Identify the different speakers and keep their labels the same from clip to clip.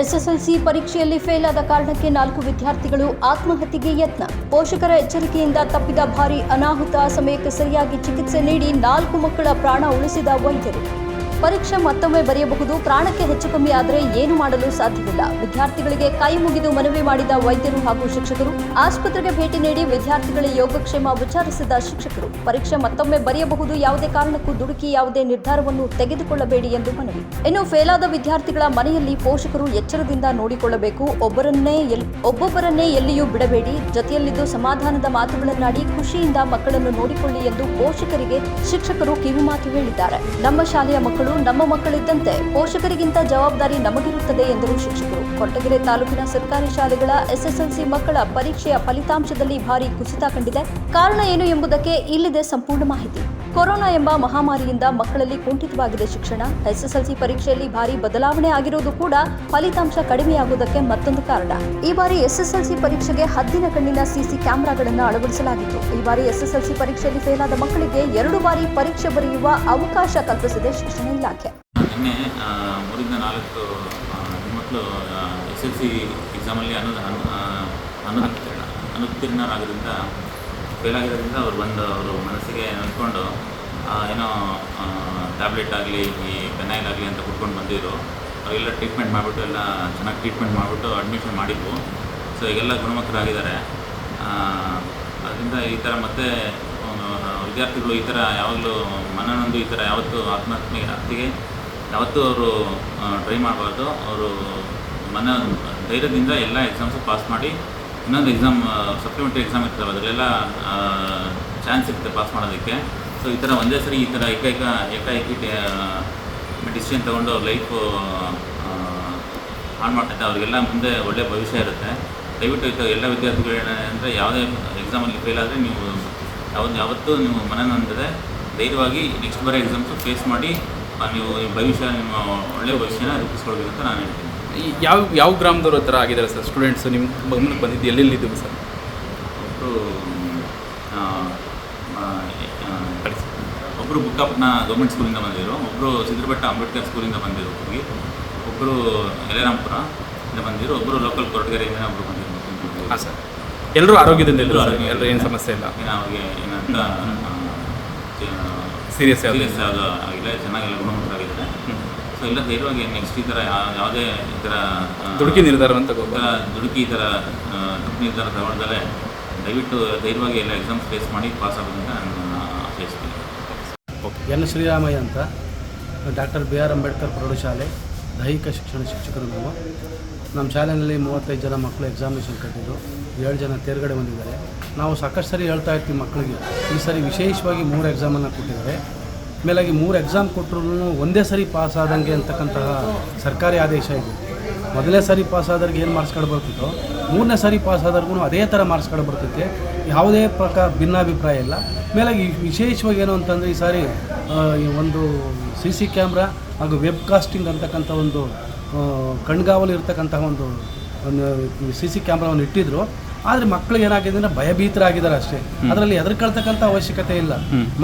Speaker 1: SSLC ಪರೀಕ್ಷೆಯಲ್ಲಿ fail ಆದ ಕಾರಣಕ್ಕೆ ನಾಲ್ಕು ವಿದ್ಯಾರ್ಥಿಗಳು ಆತ್ಮಹತ್ಯೆಗೆ ಯತ್ನ. ಪೋಷಕರ ಎಚ್ಚರಿಕೆಯಿಂದ ತಪ್ಪಿದ ಭಾರಿ ಅನಾಹುತ, ಸಮಯಕ್ಕೆ ಸರಿಯಾಗಿ ಚಿಕಿತ್ಸೆ ನೀಡಿ ನಾಲ್ಕು ಮಕ್ಕಳ ಪ್ರಾಣ ಉಳಿಸಿದ ವೈದ್ಯರು. ಪರೀಕ್ಷೆ ಮತ್ತೊಮ್ಮೆ ಬರೆಯಬಹುದು. ಪ್ರಾಣಕ್ಕೆ ಹೆಚ್ಚು ಕಮ್ಮಿ ಆದರೆ ಏನು ಮಾಡಲು ಸಾಧ್ಯವಿಲ್ಲ. ವಿದ್ಯಾರ್ಥಿಗಳಿಗೆ ಕೈ ಮುಗಿದು ಮನವಿ ಮಾಡಿದ ವೈದ್ಯರು ಹಾಗೂ ಶಿಕ್ಷಕರು, ಆಸ್ಪತ್ರೆಗೆ ಭೇಟಿ ನೀಡಿ ವಿದ್ಯಾರ್ಥಿಗಳ ಯೋಗಕ್ಷೇಮ ವಿಚಾರಿಸಿದ ಶಿಕ್ಷಕರು, ಪರೀಕ್ಷೆ ಮತ್ತೊಮ್ಮೆ ಬರೆಯಬಹುದು. ಯಾವುದೇ ಕಾರಣಕ್ಕೂ ದುಡುಕಿ ಯಾವುದೇ ನಿರ್ಧಾರವನ್ನು ತೆಗೆದುಕೊಳ್ಳಬೇಡಿ ಎಂದು ಮನವಿ. ಇನ್ನು ಫೇಲಾದ ವಿದ್ಯಾರ್ಥಿಗಳ ಮನೆಯಲ್ಲಿ ಪೋಷಕರು ಎಚ್ಚರದಿಂದ ನೋಡಿಕೊಳ್ಳಬೇಕು. ಒಬ್ಬರನ್ನೇ ಒಬ್ಬೊಬ್ಬರನ್ನೇ ಎಲ್ಲಿಯೂ ಬಿಡಬೇಡಿ. ಜೊತೆಯಲ್ಲಿದ್ದು ಸಮಾಧಾನದ ಮಾತುಗಳನ್ನಾಡಿ ಖುಷಿಯಿಂದ ಮಕ್ಕಳನ್ನು ನೋಡಿಕೊಳ್ಳಿ ಎಂದು ಪೋಷಕರಿಗೆ ಶಿಕ್ಷಕರು ಕಿವಿಮಾತು ಹೇಳಿದ್ದಾರೆ. ನಮ್ಮ ಶಾಲೆಯ ಮಕ್ಕಳು ನಮ್ಮ ಮಕ್ಕಳಿದ್ದಂತೆ ಪೋಷಕರಿಗಿಂತ ಜವಾಬ್ದಾರಿ ನಮಗಿರುತ್ತದೆ ಎಂದರು ಶಿಕ್ಷಕರು. ಕೊಟ್ಟಗೆರೆ ತಾಲೂಕಿನ ಸರ್ಕಾರಿ ಶಾಲೆಗಳ ಎಸ್ಎಸ್ಎಲ್ಸಿ ಮಕ್ಕಳ ಪರೀಕ್ಷೆಯ ಫಲಿತಾಂಶದಲ್ಲಿ ಭಾರಿ ಕುಸಿತ ಕಂಡಿದೆ. ಕಾರಣ ಏನು ಎಂಬುದಕ್ಕೆ ಇಲ್ಲಿದೆ ಸಂಪೂರ್ಣ ಮಾಹಿತಿ. ಕೊರೋನಾ ಎಂಬ ಮಹಾಮಾರಿಯಿಂದ ಮಕ್ಕಳಲ್ಲಿ ಕುಂಠಿತವಾಗಿದೆ ಶಿಕ್ಷಣ. ಎಸ್ಎಸ್ಎಲ್ಸಿ ಪರೀಕ್ಷೆಯಲ್ಲಿ ಭಾರಿ ಬದಲಾವಣೆ ಆಗಿರುವುದು ಕೂಡ ಫಲಿತಾಂಶ ಕಡಿಮೆಯಾಗುವುದಕ್ಕೆ ಮತ್ತೊಂದು ಕಾರಣ. ಈ ಬಾರಿ ಎಸ್ಎಸ್ಎಲ್ಸಿ ಪರೀಕ್ಷೆಗೆ ಹದ್ದಿನ ಕಣ್ಣಿನ ಸಿಸಿ ಕ್ಯಾಮೆರಾಗಳನ್ನು ಅಳವಡಿಸಲಾಗಿತ್ತು. ಈ ಬಾರಿ ಎಸ್ಎಸ್ಎಲ್ಸಿ ಪರೀಕ್ಷೆಯಲ್ಲಿ ಫೇಲ್ ಆದ ಮಕ್ಕಳಿಗೆ ಎರಡು ಬಾರಿ ಪರೀಕ್ಷೆ ಬರೆಯುವ ಅವಕಾಶ ಕಲ್ಪಿಸಿದೆ ಶಿಕ್ಷಣ ಇಲಾಖೆ.
Speaker 2: ಎಕ್ಸಾಮಲ್ಲಿ ಅನು, ಅನು- ಅನುತ್ತೀರ್ಣ ಫೇಲ್ ಆಗಿರೋದ್ರಿಂದ ಅವ್ರು ಬಂದು ಅವರು ಮನಸ್ಸಿಗೆ ಅಂದ್ಕೊಂಡು ಏನೋ ಟ್ಯಾಬ್ಲೆಟ್ ಆಗಲಿ, ಈ ಪೆನೈಲ್ ಆಗಲಿ ಅಂತ ಕುಟ್ಕೊಂಡು ಬಂದಿದ್ರು. ಅವರೆಲ್ಲ ಟ್ರೀಟ್ಮೆಂಟ್ ಮಾಡಿಬಿಟ್ಟು ಎಲ್ಲ ಚೆನ್ನಾಗಿ ಟ್ರೀಟ್ಮೆಂಟ್ ಮಾಡಿಬಿಟ್ಟು ಅಡ್ಮಿಷನ್ ಮಾಡಿದ್ವು. ಸೊ ಈಗೆಲ್ಲ ಗುಣಮುಖರಾಗಿದ್ದಾರೆ. ಅದರಿಂದ ಈ ಥರ ಮತ್ತೆ ವಿದ್ಯಾರ್ಥಿಗಳು ಈ ಥರ ಯಾವಾಗಲೂ ಮನನೊಂದು ಈ ಥರ ಯಾವತ್ತೂ ಆತ್ಮಹತ್ಯೆ ಆಗ್ತಿಗೆ ಯಾವತ್ತೂ ಅವರು ಟ್ರೈ ಮಾಡಬಾರ್ದು. ಅವರು ಮನ, ಧೈರ್ಯದಿಂದ ಎಲ್ಲ ಎಕ್ಸಾಮ್ಸು ಪಾಸ್ ಮಾಡಿ ಇನ್ನೊಂದು ಎಕ್ಸಾಮ್ ಸಪ್ಲಿಮೆಂಟ್ರಿ ಎಕ್ಸಾಮ್ ಇರ್ತವೆ. ಅದರಲ್ಲೆಲ್ಲ ಚಾನ್ಸ್ ಇರುತ್ತೆ ಪಾಸ್ ಮಾಡೋದಕ್ಕೆ. ಸೊ ಈ ಥರ ಒಂದೇ ಸರಿ ಈ ಥರ ಏಕೈಕ, ಏಕಾಏಕಿ ಡಿಸಿಷನ್ ತೊಗೊಂಡು ಅವ್ರ ಲೈಫು ಹಾಳು ಮಾಡ್ತೈತೆ ಅವರಿಗೆಲ್ಲ ಮುಂದೆ ಒಳ್ಳೆಯ ಭವಿಷ್ಯ ಇರುತ್ತೆ. ದಯವಿಟ್ಟು ಎಲ್ಲ ವಿದ್ಯಾರ್ಥಿಗಳು ಏನಂದರೆ ಯಾವುದೇ ಎಕ್ಸಾಮಲ್ಲಿ ಫೇಲ್ ಆದರೆ ನೀವು ಯಾವ್ದು, ಯಾವತ್ತೂ ನೀವು ಮನನೊಂದದೆ ಧೈರ್ಯವಾಗಿ ನೆಕ್ಸ್ಟ್ ಬರೋ ಎಕ್ಸಾಮ್ಸು ಫೇಸ್ ಮಾಡಿ ನೀವು ಭವಿಷ್ಯ, ನಿಮ್ಮ ಒಳ್ಳೆಯ ಭವಿಷ್ಯನ ರೂಪಿಸ್ಕೊಳ್ಬೇಕು ಅಂತ ನಾನು ಹೇಳ್ತೀನಿ.
Speaker 3: ಯಾವ ಯಾವ ಗ್ರಾಮದವ್ರ ಹತ್ರ ಆಗಿದ್ದಾರೆ ಸರ್ ಸ್ಟೂಡೆಂಟ್ಸ್ ನಿಮ್ಮ ಗಮನಕ್ಕೆ ಬಂದಿದ್ದು ಎಲ್ಲೆಲ್ಲಿದ್ದೀವಿ ಸರ್?
Speaker 2: ಒಬ್ಬರು ಒಬ್ಬರು ಬುಕ್ಕಾಪಟ್ನ ಗೌರ್ಮೆಂಟ್ ಸ್ಕೂಲಿಂದ ಬಂದಿದ್ರು ಒಬ್ಬರು ಸಿದ್ರಬೆಟ್ಟ ಅಂಬೇಡ್ಕರ್ ಸ್ಕೂಲಿಂದ ಬಂದಿದ್ರು ಹೋಗಿ ಒಬ್ಬರು ಎಲೆರಾಮ್ಪುರದಿಂದ ಇಂದ ಬಂದಿದ್ರು ಒಬ್ಬರು ಲೋಕಲ್ ಕೊರಟಗೆರೆಯಿಂದ ಒಬ್ಬರು ಬಂದಿದ್ರು
Speaker 3: ಹಾಂ ಸರ್. ಎಲ್ಲರೂ ಆರೋಗ್ಯದಿಂದ ಎಲ್ಲರೂ
Speaker 2: ಆರೋಗ್ಯ-
Speaker 3: ಎಲ್ಲರೂ ಏನು ಸಮಸ್ಯೆ ಇಲ್ಲ?
Speaker 2: ಏನು ಅವ್ರಿಗೆ ಏನಂತ
Speaker 3: ಸೀರಿಯಸ್?
Speaker 2: ಸೀರಿಯಸ್ ಯಾವುದು ಆಗಿಲ್ಲ ಚೆನ್ನಾಗೆಲ್ಲ ಗುಣಮುಖರಾಗಿದ್ದಾರೆ. ಸೊ ಎಲ್ಲ ಧೈರ್ಯವಾಗಿ ನೆಕ್ಸ್ಟ್ ಈ ಥರ ಯಾವುದೇ ಈ ಥರ
Speaker 3: ದುಡುಕಿ ನಿರ್ಧಾರ ಅಂತ
Speaker 2: ಈ ಥರ ದುಡುಕಿ ಈ ಥರ ತಪ್ಪು ನಿರ್ಧಾರ ತಗೊಳ್ದಲೆ ದಯವಿಟ್ಟು ಧೈರ್ಯವಾಗಿ ಎಲ್ಲ ಎಕ್ಸಾಮ್ಸ್ ಫೇಸ್ ಮಾಡಿ ಪಾಸ್ ಆಗೋದಂತ ನಾನು ಆಶಯಿಸ್ತೀನಿ
Speaker 4: ಎನ್ ಶ್ರೀರಾಮಯ್ಯ ಅಂತ ಡಾಕ್ಟರ್ ಬಿ ಆರ್ ಅಂಬೇಡ್ಕರ್ ಪ್ರೌಢಶಾಲೆ ದೈಹಿಕ ಶಿಕ್ಷಣ ಶಿಕ್ಷಕರು ನಾವು. ನಮ್ಮ ಶಾಲೆಯಲ್ಲಿ ಮೂವತ್ತೈದು ಜನ ಮಕ್ಕಳು ಎಕ್ಸಾಮಿನೇಷನ್ ಕಟ್ಟಿದ್ದು ಏಳು ಜನ ತೇರ್ಗಡೆ ಬಂದಿದ್ದಾರೆ. ನಾವು ಸಾಕಷ್ಟು ಸರಿ ಹೇಳ್ತಾ ಇರ್ತೀವಿ ಮಕ್ಕಳಿಗೆ. ಈ ಸರಿ ವಿಶೇಷವಾಗಿ ಮೂರು ಎಕ್ಸಾಮನ್ನು ಕೊಟ್ಟಿದ್ದಾರೆ. ಮೇಲಾಗಿ ಮೂರು ಎಕ್ಸಾಮ್ ಕೊಟ್ಟರು ಒಂದೇ ಸರಿ ಪಾಸ್ ಆದಂಗೆ ಅಂತಕ್ಕಂತಹ ಸರ್ಕಾರಿ ಆದೇಶ ಇದೆ. ಮೊದಲನೇ ಸಾರಿ ಪಾಸ್ ಆದವ್ರಿಗೆ ಏನು ಮಾರ್ಕ್ಸ್ ಬರ್ತಿತ್ತೋ, ಮೂರನೇ ಸಾರಿ ಪಾಸ್ ಆದವ್ರಿಗೂ ಅದೇ ಥರ ಮಾರ್ಕ್ಸ್ ಬರ್ತೈತೆ ಯಾವುದೇ ಪ್ರಕಾರ ಭಿನ್ನಾಭಿಪ್ರಾಯ ಇಲ್ಲ. ಮೇಲಾಗಿ ವಿಶೇಷವಾಗಿ ಏನು ಅಂತಂದರೆ ಈ ಸಾರಿ ಈ ಒಂದು ಸಿ ಸಿ ಕ್ಯಾಮ್ರಾ ಹಾಗೂ ವೆಬ್ ಕಾಸ್ಟಿಂಗ್ ಅಂತಕ್ಕಂಥ ಒಂದು ಕಣ್ಗಾವಲು ಇರ್ತಕ್ಕಂತಹ ಒಂದು ಸಿ ಸಿ ಕ್ಯಾಮ್ರಾವನ್ನು ಇಟ್ಟಿದ್ರು. ಆದರೆ ಮಕ್ಕಳು ಏನಾಗಿದೆ ಅಂದ್ರೆ ಭಯಭೀತರಾಗಿದ್ದಾರೆ ಅಷ್ಟೇ. ಅದರಲ್ಲಿ ಹೆದರ್ಕೊಳ್ತಕ್ಕಂಥ ಅವಶ್ಯಕತೆ ಇಲ್ಲ.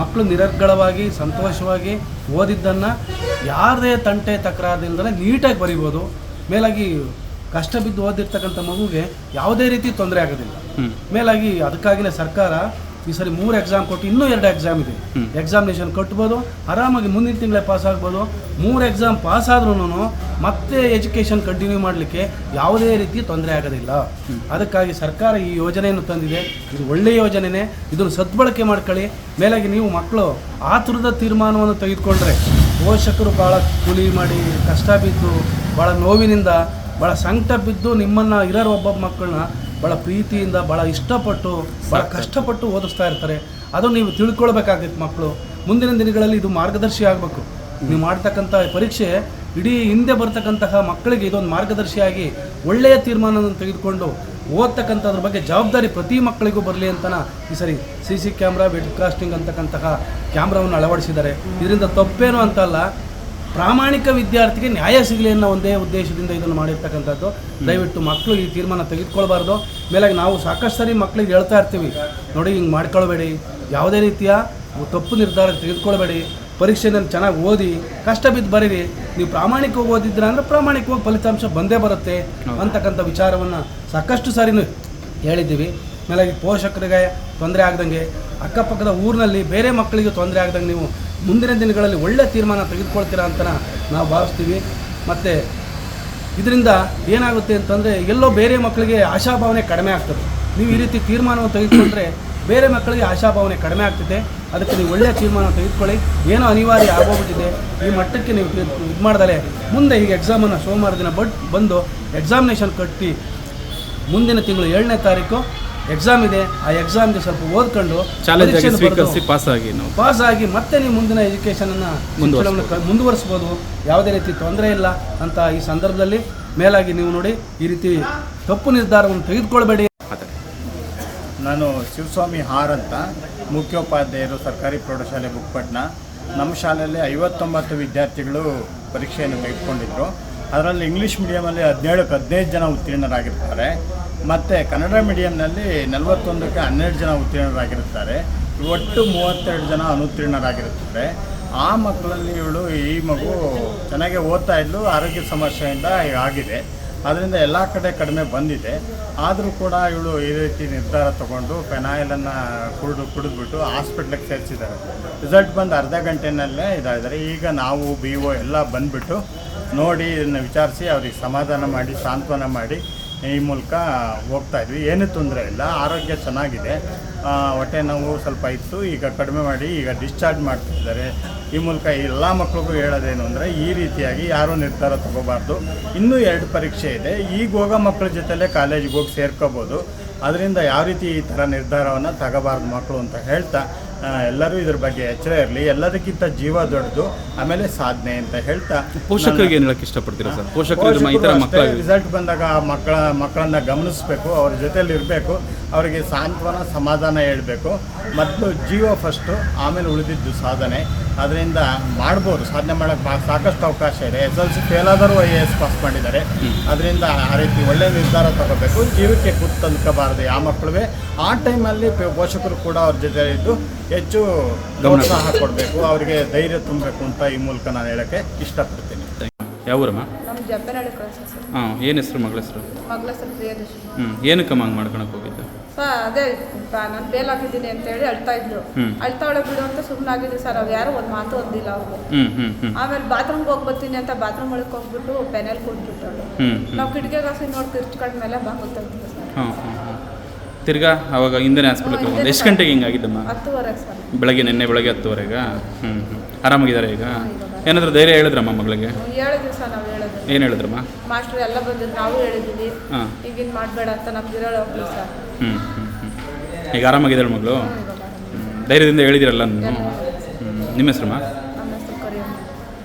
Speaker 4: ಮಕ್ಕಳು ನಿರರ್ಗಳವಾಗಿ ಸಂತೋಷವಾಗಿ ಓದಿದ್ದನ್ನ ಯಾರದೇ ತಂಟೆ ತಕರಾರದಿಂದಲೇ ನೀಟಾಗಿ ಬರಿಬೋದು. ಮೇಲಾಗಿ ಕಷ್ಟ ಬಿದ್ದು ಓದಿರ್ತಕ್ಕಂಥ ಮಗುಗೆ ಯಾವುದೇ ರೀತಿ ತೊಂದರೆ ಆಗೋದಿಲ್ಲ. ಮೇಲಾಗಿ ಅದಕ್ಕಾಗಿನೇ ಸರ್ಕಾರ ಈ ಸರಿ ಮೂರು ಎಕ್ಸಾಮ್ ಕೊಟ್ಟು ಇನ್ನೂ ಎರಡು ಎಕ್ಸಾಮ್ ಇದೆ. ಎಕ್ಸಾಮಿನೇಷನ್ ಕಟ್ಬೋದು ಆರಾಮಾಗಿ ಮುಂದಿನ ತಿಂಗಳೇ ಪಾಸ್ ಆಗ್ಬೋದು. ಮೂರು ಎಕ್ಸಾಮ್ ಪಾಸ್ ಆದ್ರೂ ಮತ್ತೆ ಎಜುಕೇಷನ್ ಕಂಟಿನ್ಯೂ ಮಾಡಲಿಕ್ಕೆ ಯಾವುದೇ ರೀತಿ ತೊಂದರೆ ಆಗೋದಿಲ್ಲ. ಅದಕ್ಕಾಗಿ ಸರ್ಕಾರ ಈ ಯೋಜನೆಯನ್ನು ತಂದಿದೆ. ಇದು ಒಳ್ಳೆಯ ಯೋಜನೆನೇ. ಇದನ್ನು ಸದ್ಬಳಕೆ ಮಾಡ್ಕೊಳ್ಳಿ. ಮೇಲಾಗಿ ನೀವು ಮಕ್ಕಳು ಆತುರದ ತೀರ್ಮಾನವನ್ನು ತೆಗೆದುಕೊಂಡ್ರೆ ಪೋಷಕರು ಭಾಳ ಕೂಲಿ ಮಾಡಿ ಕಷ್ಟ ಬಿದ್ದು ಭಾಳ ನೋವಿನಿಂದ ಭಾಳ ಸಂಕಟ ಬಿದ್ದು ನಿಮ್ಮನ್ನು ಇರೋರು ಒಬ್ಬೊಬ್ಬ ಮಕ್ಕಳನ್ನ ಭಾಳ ಪ್ರೀತಿಯಿಂದ ಭಾಳ ಇಷ್ಟಪಟ್ಟು ಭಾಳ ಕಷ್ಟಪಟ್ಟು ಓದಿಸ್ತಾ ಇರ್ತಾರೆ. ಅದು ನೀವು ತಿಳ್ಕೊಳ್ಬೇಕಾಗಿತ್ತು ಮಕ್ಕಳು. ಮುಂದಿನ ದಿನಗಳಲ್ಲಿ ಇದು ಮಾರ್ಗದರ್ಶಿ ಆಗಬೇಕು. ನೀವು ಮಾಡ್ತಕ್ಕಂಥ ಪರೀಕ್ಷೆ ಇಡೀ ಹಿಂದೆ ಬರ್ತಕ್ಕಂತಹ ಮಕ್ಕಳಿಗೆ ಇದೊಂದು ಮಾರ್ಗದರ್ಶಿಯಾಗಿ ಒಳ್ಳೆಯ ತೀರ್ಮಾನವನ್ನು ತೆಗೆದುಕೊಂಡು ಓದ್ತಕ್ಕಂಥದ್ರ ಬಗ್ಗೆ ಜವಾಬ್ದಾರಿ ಪ್ರತಿ ಮಕ್ಕಳಿಗೂ ಬರಲಿ ಅಂತನ ಈ ಸರಿ ಸಿ ಸಿ ಕ್ಯಾಮ್ರಾ ವೆಡ್ಕಾಸ್ಟಿಂಗ್ ಅಂತಕ್ಕಂತಹ ಕ್ಯಾಮ್ರಾವನ್ನು ಅಳವಡಿಸಿದ್ದಾರೆ. ಇದರಿಂದ ತಪ್ಪೇನು ಅಂತಲ್ಲ. ಪ್ರಾಮಾಣಿಕ ವಿದ್ಯಾರ್ಥಿಗೆ ನ್ಯಾಯ ಸಿಗಲಿ ಅನ್ನೋ ಒಂದೇ ಉದ್ದೇಶದಿಂದ ಇದನ್ನು ಮಾಡಿರ್ತಕ್ಕಂಥದ್ದು. ದಯವಿಟ್ಟು ಮಕ್ಕಳು ಈ ತೀರ್ಮಾನ ತೆಗೆದುಕೊಳ್ಬಾರ್ದು. ಮೇಲಾಗಿ ನಾವು ಸಾಕಷ್ಟು ಸರಿ ಮಕ್ಕಳಿಗೆ ಹೇಳ್ತಾ ಇರ್ತೀವಿ ನೋಡಿ ಹಿಂಗೆ ಮಾಡ್ಕೊಳ್ಬೇಡಿ. ಯಾವುದೇ ರೀತಿಯ ತಪ್ಪು ನಿರ್ಧಾರ ತೆಗೆದುಕೊಳ್ಬೇಡಿ. ಪರೀಕ್ಷೆನಲ್ಲಿ ಚೆನ್ನಾಗಿ ಓದಿ ಕಷ್ಟ ಬಿದ್ದು ಬರೀರಿ. ನೀವು ಪ್ರಾಮಾಣಿಕವಾಗಿ ಓದಿದ್ರ ಅಂದರೆ ಪ್ರಾಮಾಣಿಕವಾಗಿ ಫಲಿತಾಂಶ ಬಂದೇ ಬರುತ್ತೆ ಅಂತಕ್ಕಂಥ ವಿಚಾರವನ್ನು ಸಾಕಷ್ಟು ಸಾರಿನೂ ಹೇಳಿದ್ದೀವಿ. ಮೇಲಾಗಿ ಪೋಷಕರಿಗೆ ತೊಂದರೆ ಆಗ್ದಂಗೆ ಅಕ್ಕಪಕ್ಕದ ಊರಿನಲ್ಲಿ ಬೇರೆ ಮಕ್ಕಳಿಗೆ ತೊಂದರೆ ಆಗ್ದಂಗೆ ನೀವು ಮುಂದಿನ ದಿನಗಳಲ್ಲಿ ಒಳ್ಳೆಯ ತೀರ್ಮಾನ ತೆಗೆದುಕೊಳ್ತೀರಾ ಅಂತ ನಾವು ಭಾವಿಸ್ತೀವಿ. ಮತ್ತು ಇದರಿಂದ ಏನಾಗುತ್ತೆ ಅಂತಂದರೆ ಎಲ್ಲೋ ಬೇರೆ ಮಕ್ಕಳಿಗೆ ಆಶಾಭಾವನೆ ಕಡಿಮೆ ಆಗ್ತದೆ. ನೀವು ಈ ರೀತಿ ತೀರ್ಮಾನವನ್ನು ತೆಗೆದುಕೊಂಡ್ರೆ ಬೇರೆ ಮಕ್ಕಳಿಗೆ ಆಶಾಭಾವನೆ ಕಡಿಮೆ ಆಗ್ತಿದೆ. ಅದಕ್ಕೆ ನೀವು ಒಳ್ಳೆಯ ತೀರ್ಮಾನ ತೆಗೆದುಕೊಳ್ಳಿ. ಏನೋ ಅನಿವಾರ್ಯ ಆಗೋಗ್ಬಿಟ್ಟಿದೆ. ಈ ಮಟ್ಟಕ್ಕೆ ನೀವು ಇದು ಮಾಡ್ದಲೆ ಮುಂದೆ ಈಗ ಎಕ್ಸಾಮನ್ನು ಸೋಮವಾರ ದಿನ ಬಟ್ ಬಂದು ಎಕ್ಸಾಮಿನೇಷನ್ ಕಟ್ಟಿ ಮುಂದಿನ ತಿಂಗಳು ಏಳನೇ ತಾರೀಕು ಎಕ್ಸಾಮ್ ಇದೆ. ಆ ಎಕ್ಸಾಮ್ಗೆ ಸ್ವಲ್ಪ ಓದ್ಕೊಂಡು
Speaker 3: ಚಾಲೆಂಜ್ ಪಾಸ್ ಆಗಿ ನಾವು.
Speaker 4: ಪಾಸ್ ಆಗಿ ಮತ್ತೆ ನೀವು ಮುಂದಿನ ಎಜುಕೇಷನನ್ನು
Speaker 3: ಮುಂದುವರಿಸ್ಬೋದು.
Speaker 4: ಮುಂದುವರಿಸ್ಬೋದು. ಯಾವುದೇ ರೀತಿ ತೊಂದರೆ ಇಲ್ಲ ಅಂತ ಈ ಸಂದರ್ಭದಲ್ಲಿ ಮೇಲಾಗಿ ನೀವು ನೋಡಿ ಈ ರೀತಿ ತಪ್ಪು ನಿರ್ಧಾರವನ್ನು ತೆಗೆದುಕೊಳ್ಬೇಡಿ.
Speaker 5: ನಾನು ಶಿವಸ್ವಾಮಿ ಹಾರ್ ಅಂತ ಮುಖ್ಯೋಪಾಧ್ಯಾಯರು ಸರ್ಕಾರಿ ಪ್ರೌಢಶಾಲೆ ಬುಕ್ಪಟ್ನ ನಮ್ಮ ಶಾಲೆಯಲ್ಲಿ ಐವತ್ತೊಂಬತ್ತು ವಿದ್ಯಾರ್ಥಿಗಳು ಪರೀಕ್ಷೆಯನ್ನು ತೆಗೆದುಕೊಂಡಿದ್ದರು ಅದರಲ್ಲಿ ಇಂಗ್ಲೀಷ್ ಮೀಡಿಯಮಲ್ಲಿ ಹದಿನೇಳಕ್ಕೆ ಹದಿನೈದು ಜನ ಉತ್ತೀರ್ಣರಾಗಿರ್ತಾರೆ. ಮತ್ತು ಕನ್ನಡ ಮೀಡಿಯಂನಲ್ಲಿ ನಲವತ್ತೊಂದಕ್ಕೆ ಹನ್ನೆರಡು ಜನ ಉತ್ತೀರ್ಣರಾಗಿರುತ್ತಾರೆ. ಒಟ್ಟು ಮೂವತ್ತೆರಡು ಜನ ಅನುತ್ತೀರ್ಣರಾಗಿರುತ್ತಾರೆ. ಆ ಮಕ್ಕಳಲ್ಲಿ ಇವಳು, ಈ ಮಗು ಚೆನ್ನಾಗಿ ಓದ್ತಾ ಇದ್ಲು, ಆರೋಗ್ಯ ಸಮಸ್ಯೆಯಿಂದ ಆಗಿದೆ. ಅದರಿಂದ ಎಲ್ಲ ಕಡೆ ಕಡಿಮೆ ಬಂದಿದೆ. ಆದರೂ ಕೂಡ ಇವಳು ಈ ರೀತಿ ನಿರ್ಧಾರ ತಗೊಂಡು ಫೆನಾಯಿಲನ್ನು ಕುಡಿದು, ಕುಡಿದ್ಬಿಟ್ಟು ಹಾಸ್ಪಿಟ್ಲಿಗೆ ಸೇರಿಸಿದ್ದಾರೆ. ರಿಸಲ್ಟ್ ಬಂದು ಅರ್ಧ ಗಂಟೆನಲ್ಲೇ ಇದಾಗಿದ್ದಾರೆ. ಈಗ ನಾವು, ಬಿ ಒ ಎಲ್ಲ ಬಂದುಬಿಟ್ಟು ನೋಡಿ, ಇದನ್ನು ವಿಚಾರಿಸಿ, ಅವ್ರಿಗೆ ಸಮಾಧಾನ ಮಾಡಿ, ಸಾಂತ್ವನ ಮಾಡಿ ಈ ಮೂಲಕ ಹೋಗ್ತಾ ಇದ್ವಿ. ಏನೂ ತೊಂದರೆ ಇಲ್ಲ. ಆರೋಗ್ಯ ಚೆನ್ನಾಗಿದೆ. ಹೊಟ್ಟೆ ನೋವು ಸ್ವಲ್ಪ ಇತ್ತು. ಈಗ ಕಡಿಮೆ ಮಾಡಿ ಈಗ ಡಿಸ್ಚಾರ್ಜ್ ಮಾಡ್ತಿದ್ದಾರೆ. ಈ ಮೂಲಕ ಎಲ್ಲ ಮಕ್ಕಳಿಗೂ ಹೇಳೋದೇನು ಅಂದರೆ, ಈ ರೀತಿಯಾಗಿ ಯಾರೂ ನಿರ್ಧಾರ ತಗೋಬಾರ್ದು. ಇನ್ನೂ ಎರಡು ಪರೀಕ್ಷೆ ಇದೆ. ಈಗ ಹೋಗೋ ಮಕ್ಕಳ ಜೊತೆಲೇ ಕಾಲೇಜಿಗೆ ಹೋಗಿ ಸೇರ್ಕೋಬೋದು. ಅದರಿಂದ ಯಾವ ರೀತಿ ಈ ಥರ ನಿರ್ಧಾರವನ್ನು ತಗೋಬಾರ್ದು ಮಕ್ಕಳು ಅಂತ ಹೇಳ್ತಾ ಎಲ್ಲರೂ ಇದ್ರ ಬಗ್ಗೆ ಎಚ್ಚರ ಇರಲಿ. ಎಲ್ಲದಕ್ಕಿಂತ ಜೀವ ದೊಡ್ಡದು ಆಮೇಲೆ ಸಾಧನೆ ಅಂತ ಹೇಳ್ತಾ
Speaker 3: ಪೋಷಕರಿಗೆ ಏನು ಹೇಳಕ್ಕೆ ಇಷ್ಟಪಡ್ತೀರಾ ಸರ್? ಪೋಷಕರು
Speaker 5: ರಿಸಲ್ಟ್ ಬಂದಾಗ ಆ ಮಕ್ಕಳ ಮಕ್ಕಳನ್ನ ಗಮನಿಸಬೇಕು ಅವ್ರ ಜೊತೆಯಲ್ಲಿ ಇರಬೇಕು ಅವರಿಗೆ ಸಾಂತ್ವನ ಸಮಾಧಾನ ಹೇಳಬೇಕು. ಮತ್ತು ಜೀವ ಫಸ್ಟು ಆಮೇಲೆ ಉಳಿದಿದ್ದು ಸಾಧನೆ. ಅದರಿಂದ ಮಾಡ್ಬೋದು. ಸಾಧನೆ ಮಾಡೋಕ್ಕೆ ಸಾಕಷ್ಟು ಅವಕಾಶ ಇದೆ. ಎಸ್ ಎಲ್ ಸಿ ಫೇಲ್ ಆದರೂ ಐ ಎ ಎಸ್ ಪಾಸ್ ಮಾಡಿದ್ದಾರೆ. ಅದರಿಂದ ಆ ರೀತಿ ಒಳ್ಳೆಯ ನಿರ್ಧಾರ ತಗೋಬೇಕು. ಜೀವಕ್ಕೆ ಕುತ್ತು ತಂದ್ಕೋಬಾರ್ದು ಆ ಮಕ್ಕಳುವೆ ಆ ಟೈಮಲ್ಲಿ ಪೋಷಕರು ಕೂಡ ಅವ್ರ ಜೊತೆ ಇದ್ದು ಹೆಚ್ಚು ಪ್ರೋತ್ಸಾಹ ಕೊಡಬೇಕು. ಅವರಿಗೆ ಧೈರ್ಯ ತುಂಬಬೇಕು ಅಂತ ಈ ಮೂಲಕ ನಾನು ಹೇಳೋಕ್ಕೆ ಇಷ್ಟಪಡ್ತೀನಿ.
Speaker 6: ಯಾವೂರಮ್ಮ
Speaker 3: ಹಾಂ ಏನು ಹೆಸರು ಮಗಳ ಹೆಸರು? ಹ್ಞೂ ಏನಕ್ಕಮ್ಮ ಹಂಗೆ ಮಾಡ್ಕೊಳಕ್ಕೆ ಹೋಗಿದ್ದು?
Speaker 6: ಸರ್ ಅದೇ ನಾನು ಬೇಲ್ ಹಾಕಿದ್ದೀನಿ ಅಳ್ತಾ ಇದ್ರು.
Speaker 3: ಅಳ್ತಾ
Speaker 6: ಅಳ್ತಾಳೆ ಬಿಡು ಅಂತ ಸುಮ್ಮನಾಗಿದ್ದೆ ಸರ್. ಅವ್ರು ಯಾರು ಒಂದು ಮಾತು ಒಂದಿಲ್ಲ ಅವ್ರಿಗೆ. ಆಮೇಲೆ ಬಾತ್ರೂಮ್ಗೆ ಹೋಗಿ ಬರ್ತೀನಿ ಅಂತ ಬಾತ್ರೂಮ್ ಒಳಗೆ ಹೋಗ್ಬಿಟ್ಟು ಪೆನಲ್ ಕೊಟ್ಬಿಟ್ಟಳು ನಾವು ಕಿಟಕಿ ಗಾಸಿ ನೋಡಿ ಕಿರ್ಚ್ಕೊಂಡ್ಮೇಲೆ ಮೇಲೆ ತೆಗ್ದು ಸರ್.
Speaker 3: ತಿರ್ಗಾ ಅವಾಗ ಹಿಂದಿನ ಹಾಸ್ಪಿಟ್ಲಿಗೆ
Speaker 6: ಹ್ಞೂ,
Speaker 3: ಬಂದು ಎಷ್ಟು ಗಂಟೆಗೆ ಹಿಂಗಾಗಿದ್ದಮ್ಮ?
Speaker 6: ಹತ್ತುವರೆಗೆ ಸರ್.
Speaker 3: ಬೆಳಗ್ಗೆ ನಿನ್ನೆ ಬೆಳಗ್ಗೆ ಹತ್ತುವರೆಗೆ? ಹ್ಞೂ ಹ್ಞೂ ಆರಾಮಾಗಿದ್ದಾರೆ ಈಗ? ಏನಾದರೂ ಧೈರ್ಯ ಹೇಳಿದ್ರಮ್ಮ ಮಗಳಿಗೆ?
Speaker 6: ಹೇಳಿದ್ವಿ ಸರ್ ನಾವು
Speaker 3: ಏನು ಹೇಳಿದ್ರಮ್ಮ
Speaker 6: ಮಾಸ್ಟರ್ ಎಲ್ಲ ಬಂದಿದ್ದು ನಾವು ಹೇಳಿದ್ದೀವಿ
Speaker 3: ಹಾಂ.
Speaker 6: ಈಗಿನ ಮಾಡಬೇಡ ಅಂತ ನಮ್ಗೆ ಇರೋಳು ಸರ್.
Speaker 3: ಹ್ಞೂ ಹ್ಞೂ ಹ್ಞೂ ಈಗ ಆರಾಮಾಗಿದ್ದಾಳೆ ಮಗಳು? ಧೈರ್ಯದಿಂದ ಹೇಳಿದಿರಲ್ಲ ನೀವು ಹ್ಞೂ ನಿಮ್ಮ ಹೆಸರಮ್ಮ?